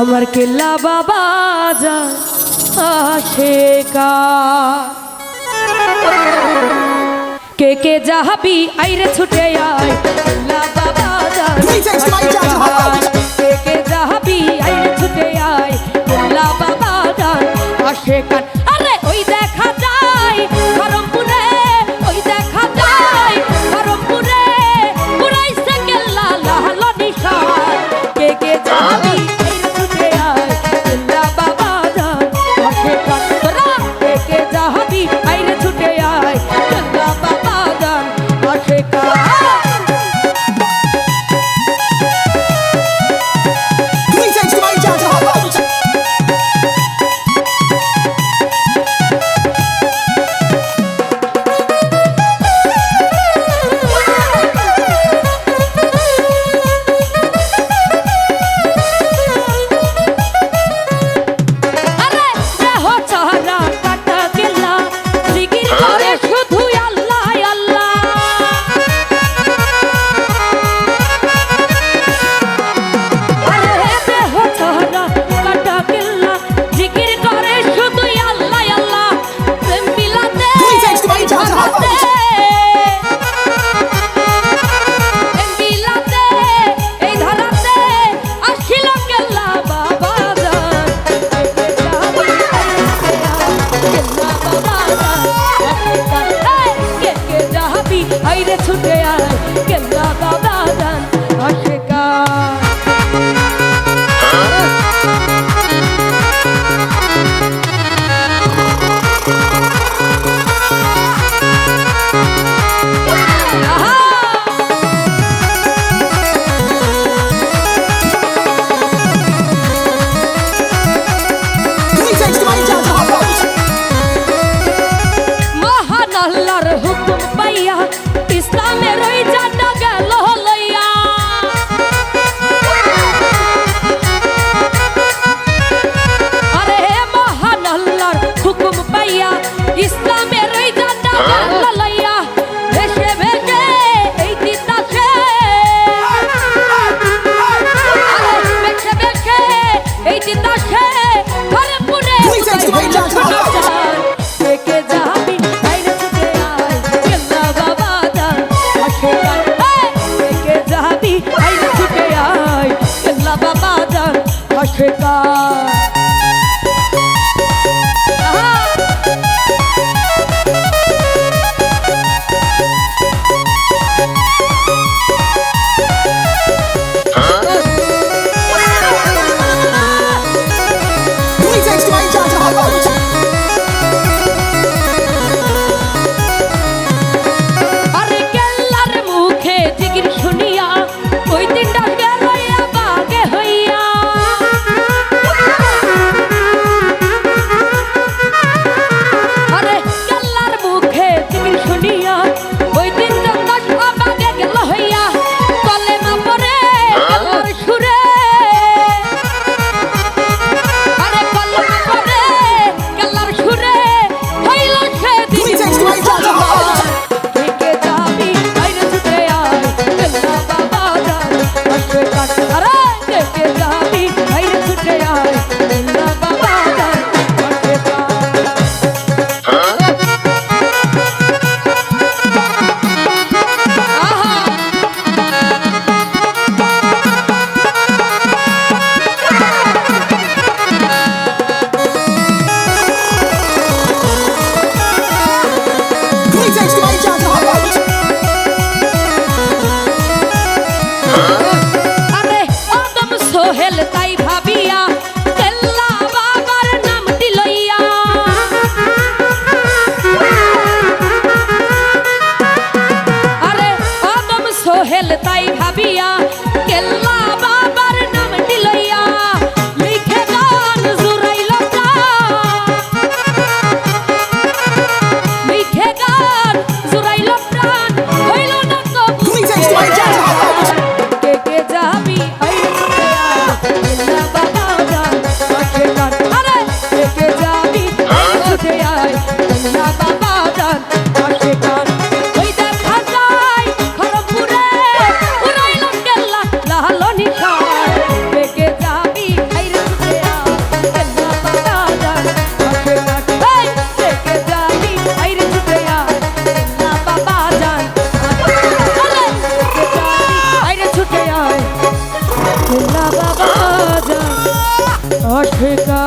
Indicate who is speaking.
Speaker 1: আমার কেল্লা বাবা যা শেখা কে কে যাহাবি আইরে ছুটে আয়। কেল্লা বাবা যা কে কে যাহাবি আইরে ছুটে আয়। কেল্লা বাবা যা শেখান বাইরে ছুটে আয়। বেকার। উঠে আয়। না বাবা জান আসে কান ওই দেখা যায় খড়গপুরে উড়াইল কেল্লা লালনি খায়। বেগে যাবি আইরে উঠে আয় না বাবা জান আসে কান এই বেগে যাবি আইরে উঠে আয় না বাবা জান আইরে উঠে আয় না বাবা জান আসে কান